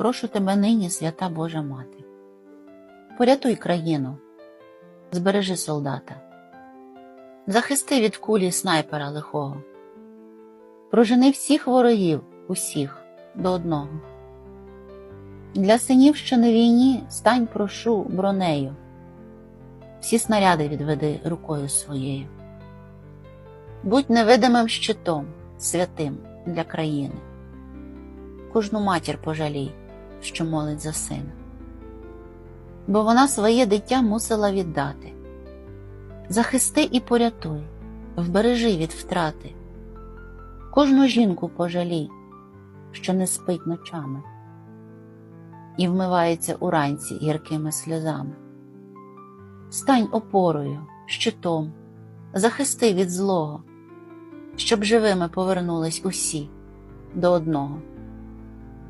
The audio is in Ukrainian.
прошу тебе нині, свята Божа Мати. Порятуй країну, збережи солдата, захисти від кулі снайпера лихого, прожени всіх ворогів, усіх до одного. Для синів, що на війні, стань, прошу, бронею, всі снаряди відведи рукою своєю. Будь невидимим щитом, святим для країни. Кожну матір пожалій, що молить за сина. Бо вона своє дитя мусила віддати. Захисти і порятуй, вбережи від втрати. Кожну жінку пожалій, що не спить ночами і вмивається уранці гіркими сльозами. Стань опорою, щитом, захисти від злого, щоб живими повернулись усі до одного.